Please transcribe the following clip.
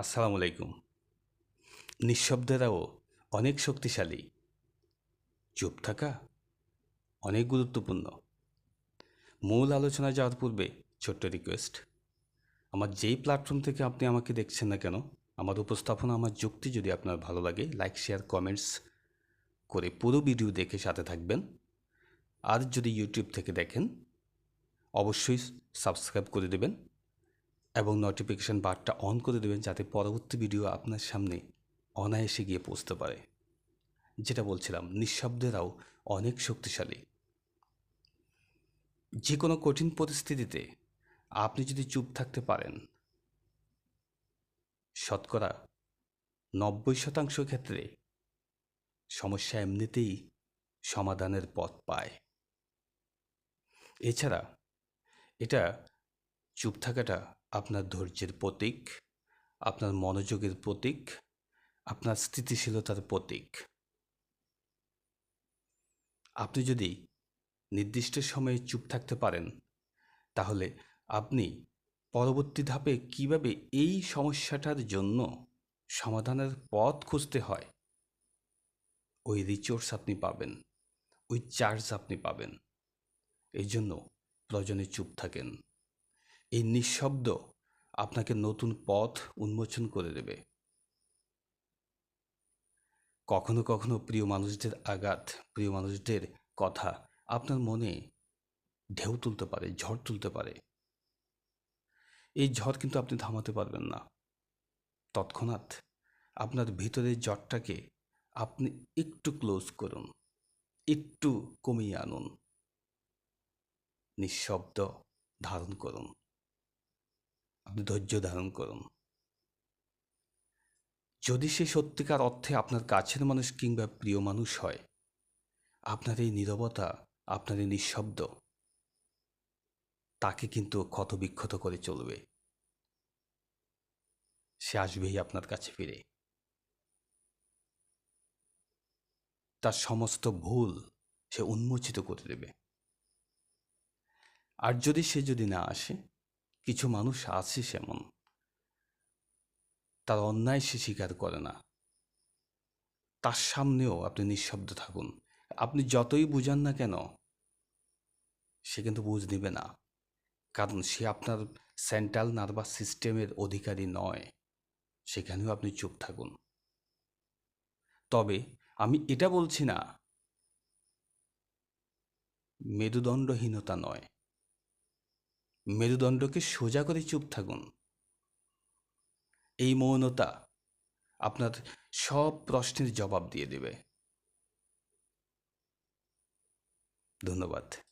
আসসালামু আলাইকুম। নিঃশব্দেরাও অনেক শক্তিশালী। চুপ থাকা অনেক গুরুত্বপূর্ণ। মূল আলোচনা যাওয়ার পূর্বে ছোট্ট রিকোয়েস্ট। আমার যেই প্ল্যাটফর্ম থেকে আপনি আমাকে দেখছেন না কেন, আমার উপস্থাপনা, আমার যুক্তি যদি আপনার ভালো লাগে, লাইক, শেয়ার, কমেন্টস করে পুরো ভিডিও দেখে সাথে থাকবেন। আর যদি ইউটিউব থেকে দেখেন, অবশ্যই সাবস্ক্রাইব করে দেবেন। এবং নোটিফিকেশান বারটা অন করে দেবেন যাতে পরবর্তী ভিডিও আপনার সামনে অনায়াসে গিয়ে পৌঁছতে পারে। যেটা বলছিলাম, নিঃশব্দেরাও অনেক শক্তিশালী। যে কোনো কঠিন পরিস্থিতিতে আপনি যদি চুপ থাকতে পারেন, শতকরা নব্বই শতাংশ ক্ষেত্রে সমস্যা এমনিতেই সমাধানের পথ পায়। এছাড়া এটা চুপ থাকাটা আপনার ধৈর্যের প্রতীক, আপনার মনোযোগের প্রতীক, আপনার স্থিতিশীলতার প্রতীক। আপনি যদি নির্দিষ্ট সময়ে চুপ থাকতে পারেন, তাহলে আপনি পরবর্তী ধাপে কীভাবে এই সমস্যাটার জন্য সমাধানের পথ খুঁজতে হয়, ওই রিচোর্স আপনি পাবেন, ওই চার্জ আপনি পাবেন। এই জন্য প্রয়োজনে চুপ থাকেন। এই নিঃশব্দ আপনাকে নতুন পথ উন্মোচন করে দেবে। কখনো কখনো প্রিয় মানুষদের আঘাত, প্রিয় মানুষদের কথা আপনার মনে ঢেউ তুলতে পারে, ঝড় তুলতে পারে। এই ঝড় কিন্তু আপনি থামাতে পারবেন না। তৎক্ষণাৎ আপনার ভিতরের জ্বরটাকে আপনি একটু ক্লোজ করুন, একটু কমিয়ে আনুন, নিঃশব্দ ধারণ করুন। আপনি ধৈর্য ধারণ করুন। যদি সে সত্যিকার অর্থে আপনার কাছের মানুষ কিংবা প্রিয় মানুষ হয়, আপনার এই নীরবতা, আপনার এই নিঃশব্দ, তাকে কিন্তু ক্ষতবিক্ষত করে চলবে। সে আসবেই আপনার কাছে ফিরে। তার সমস্ত ভুল সে উন্মোচিত করে দেবে। আর যদি সে যদি না আসে কিছু মানুষ আছে সেমন। তার অন্যায় সে স্বীকার করে না। তার সামনেও আপনি নিঃশব্দ থাকুন। আপনি যতই বুঝান না কেন, সে কিন্তু বুঝ দিবে না। কারণ সে আপনার সেন্ট্রাল নার্ভাস সিস্টেমের অধিকারী নয়। সেখানেও আপনি চুপ থাকুন। তবে আমি এটা বলছি না, মেরুদণ্ডহীনতা নয়। মেরুদণ্ডকে সোজা করে চুপ থাকুন। এই মৌনতা আপনার সব প্রশ্নের জবাব দিয়ে দেবে। ধন্যবাদ।